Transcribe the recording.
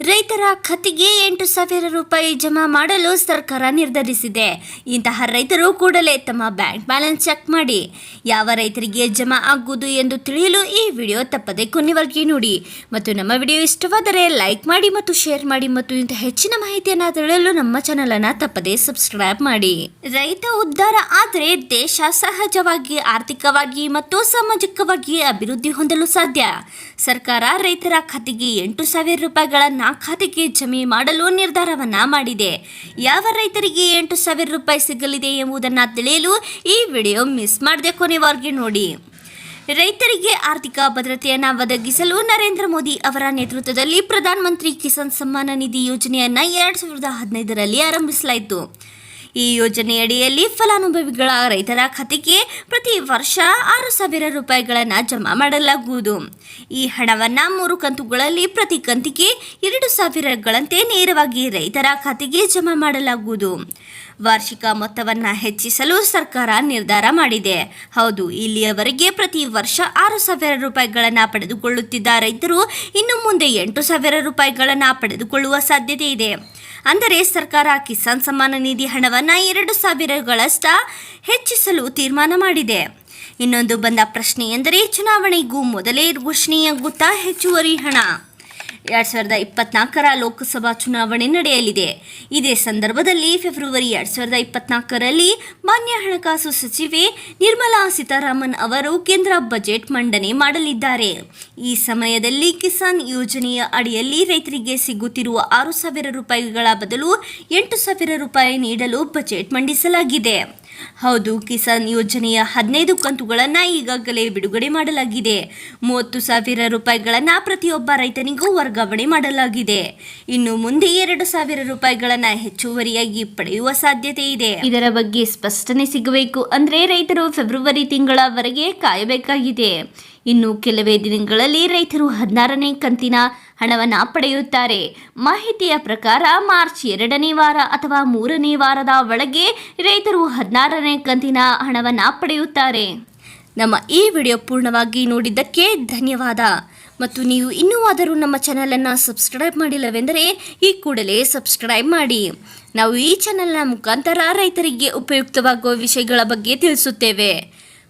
ರೈತರ ಖಾತೆಗೆ ಎಂಟು ಸಾವಿರ ರೂಪಾಯಿ ಜಮಾ ಮಾಡಲು ಸರ್ಕಾರ ನಿರ್ಧರಿಸಿದೆ. ಇಂತಹ ರೈತರು ಕೂಡಲೇ ತಮ್ಮ ಬ್ಯಾಂಕ್ ಬ್ಯಾಲೆನ್ಸ್ ಚೆಕ್ ಮಾಡಿ. ಯಾವ ರೈತರಿಗೆ ಜಮಾ ಆಗುವುದು ಎಂದು ತಿಳಿಯಲು ಈ ವಿಡಿಯೋ ತಪ್ಪದೆ ಕೊನೆವರೆಗೆ ನೋಡಿ. ಮತ್ತು ನಮ್ಮ ವಿಡಿಯೋ ಇಷ್ಟವಾದರೆ ಲೈಕ್ ಮಾಡಿ ಮತ್ತು ಶೇರ್ ಮಾಡಿ ಮತ್ತು ಇಂಥ ಹೆಚ್ಚಿನ ಮಾಹಿತಿಯನ್ನು ತಿಳಿಯಲು ನಮ್ಮ ಚಾನಲನ್ನು ತಪ್ಪದೆ ಸಬ್ಸ್ಕ್ರೈಬ್ ಮಾಡಿ. ರೈತ ಉದ್ಧಾರ ಆದರೆ ದೇಶ ಸಹಜವಾಗಿ, ಆರ್ಥಿಕವಾಗಿ ಮತ್ತು ಸಾಮಾಜಿಕವಾಗಿ ಅಭಿವೃದ್ಧಿ ಹೊಂದಲು ಸಾಧ್ಯ. ಸರ್ಕಾರ ರೈತರ ಖಾತೆಗೆ ಎಂಟು ಸಾವಿರ ರೂಪಾಯಿಗಳನ್ನ ಖಾತೆಗೆ ಜಮೆ ಮಾಡಲು ನಿರ್ಧಾರವನ್ನ ಮಾಡಿದೆ. ಯಾವ ರೈತರಿಗೆ ಎಂಟು ಸಾವಿರ ರೂಪಾಯಿ ಸಿಗಲಿದೆ ಎಂಬುದನ್ನು ತಿಳಿಯಲು ಈ ವಿಡಿಯೋ ಮಿಸ್ ಮಾಡದೆ ಕೊನೆವರೆಗೆ ನೋಡಿ. ರೈತರಿಗೆ ಆರ್ಥಿಕ ಭದ್ರತೆಯನ್ನು ಒದಗಿಸಲು ನರೇಂದ್ರ ಮೋದಿ ಅವರ ನೇತೃತ್ವದಲ್ಲಿ ಪ್ರಧಾನಮಂತ್ರಿ ಕಿಸಾನ್ ಸಮ್ಮಾನ ನಿಧಿ ಯೋಜನೆಯನ್ನು ಎರಡು ಸಾವಿರದ ಹದಿನೈದರಲ್ಲಿ ಆರಂಭಿಸಲಾಯಿತು. ಈ ಯೋಜನೆಯಡಿಯಲ್ಲಿ ಫಲಾನುಭವಿಗಳ ರೈತರ ಖಾತೆಗೆ ಪ್ರತಿ ವರ್ಷ ಆರು ಸಾವಿರ ರೂಪಾಯಿಗಳನ್ನು ಜಮಾ ಮಾಡಲಾಗುವುದು. ಈ ಹಣವನ್ನು ಮೂರು ಕಂತುಗಳಲ್ಲಿ ಪ್ರತಿ ಕಂತಿಗೆ ಎರಡು ಸಾವಿರಗಳಂತೆ ನೇರವಾಗಿ ರೈತರ ಖಾತೆಗೆ ಜಮಾ ಮಾಡಲಾಗುವುದು. ವಾರ್ಷಿಕ ಮೊತ್ತವನ್ನು ಹೆಚ್ಚಿಸಲು ಸರ್ಕಾರ ನಿರ್ಧಾರ ಮಾಡಿದೆ. ಹೌದು, ಇಲ್ಲಿಯವರೆಗೆ ಪ್ರತಿ ವರ್ಷ ಆರು ಸಾವಿರ ರೂಪಾಯಿಗಳನ್ನು ಪಡೆದುಕೊಳ್ಳುತ್ತಿದ್ದ ರೈತರು ಇನ್ನು ಮುಂದೆ ಎಂಟು ಸಾವಿರ ರೂಪಾಯಿಗಳನ್ನು ಪಡೆದುಕೊಳ್ಳುವ ಸಾಧ್ಯತೆ ಇದೆ. ಅಂದರೆ ಸರ್ಕಾರ ಕಿಸಾನ್ ಸಮ್ಮಾನ ನಿಧಿ ಹಣವನ್ನು ಎರಡು ಸಾವಿರಗಳಷ್ಟ ಹೆಚ್ಚಿಸಲು ತೀರ್ಮಾನ ಮಾಡಿದೆ. ಇನ್ನೊಂದು ಬಂದ ಪ್ರಶ್ನೆ ಎಂದರೆ ಚುನಾವಣೆಗೂ ಮೊದಲೇ ಘೋಷಣೆಯಾಗುತ್ತಾ ಹೆಚ್ಚುವರಿ ಹಣ? ಎರಡು ಸಾವಿರದ ಇಪ್ಪತ್ನಾಲ್ಕರ ಲೋಕಸಭಾ ಚುನಾವಣೆ ನಡೆಯಲಿದೆ. ಇದೇ ಸಂದರ್ಭದಲ್ಲಿ ಫೆಬ್ರವರಿ ಎರಡು ಸಾವಿರದ ಇಪ್ಪತ್ನಾಲ್ಕರಲ್ಲಿ ಮಾನ್ಯ ಹಣಕಾಸು ಸಚಿವೆ ನಿರ್ಮಲಾ ಸೀತಾರಾಮನ್ ಅವರು ಕೇಂದ್ರ ಬಜೆಟ್ ಮಂಡನೆ ಮಾಡಲಿದ್ದಾರೆ. ಈ ಸಮಯದಲ್ಲಿ ಕಿಸಾನ್ ಯೋಜನೆಯ ಅಡಿಯಲ್ಲಿ ರೈತರಿಗೆ ಸಿಗುತ್ತಿರುವ ಆರು ಸಾವಿರ ರೂಪಾಯಿಗಳ ಬದಲು ಎಂಟು ಸಾವಿರ ರೂಪಾಯಿ ನೀಡಲು ಬಜೆಟ್ ಮಂಡಿಸಲಾಗಿದೆ. ಹೌದು, ಕಿಸಾನ್ ಯೋಜನೆಯ ಹದಿನೈದು ಕಂತುಗಳನ್ನು ಈಗಾಗಲೇ ಬಿಡುಗಡೆ ಮಾಡಲಾಗಿದೆ. ಮೂವತ್ತು ಸಾವಿರ ರೂಪಾಯಿಗಳನ್ನು ಪ್ರತಿಯೊಬ್ಬ ರೈತನಿಗೂ ವರ್ಗಾವಣೆ ಮಾಡಲಾಗಿದೆ. ಇನ್ನು ಮುಂದೆ ಎರಡು ಸಾವಿರ ರೂಪಾಯಿಗಳನ್ನು ಹೆಚ್ಚುವರಿಯಾಗಿ ಪಡೆಯುವ ಸಾಧ್ಯತೆ ಇದೆ. ಇದರ ಬಗ್ಗೆ ಸ್ಪಷ್ಟನೆ ಸಿಗಬೇಕು ಅಂದರೆ ರೈತರು ಫೆಬ್ರವರಿ ತಿಂಗಳವರೆಗೆ ಕಾಯಬೇಕಾಗಿದೆ. ಇನ್ನು ಕೆಲವೇ ದಿನಗಳಲ್ಲಿ ರೈತರು ಹದಿನಾರನೇ ಕಂತಿನ ಹಣವನ್ನು ಪಡೆಯುತ್ತಾರೆ. ಮಾಹಿತಿಯ ಪ್ರಕಾರ ಮಾರ್ಚ್ ಎರಡನೇ ವಾರ ಅಥವಾ ಮೂರನೇ ವಾರದ ಒಳಗೆ ರೈತರು ಹದಿನಾರನೇ ಕಂತಿನ ಹಣವನ್ನು ಪಡೆಯುತ್ತಾರೆ. ನಮ್ಮ ಈ ವಿಡಿಯೋ ಪೂರ್ಣವಾಗಿ ನೋಡಿದ್ದಕ್ಕೆ ಧನ್ಯವಾದ. ಮತ್ತು ನೀವು ಇನ್ನೂ ಆದರೂ ನಮ್ಮ ಚಾನಲನ್ನು ಸಬ್ಸ್ಕ್ರೈಬ್ ಮಾಡಿಲ್ಲವೆಂದರೆ ಈ ಕೂಡಲೇ ಸಬ್ಸ್ಕ್ರೈಬ್ ಮಾಡಿ. ನಾವು ಈ ಚಾನಲ್ನ ಮುಖಾಂತರ ರೈತರಿಗೆ ಉಪಯುಕ್ತವಾಗುವ ವಿಷಯಗಳ ಬಗ್ಗೆ ತಿಳಿಸುತ್ತೇವೆ.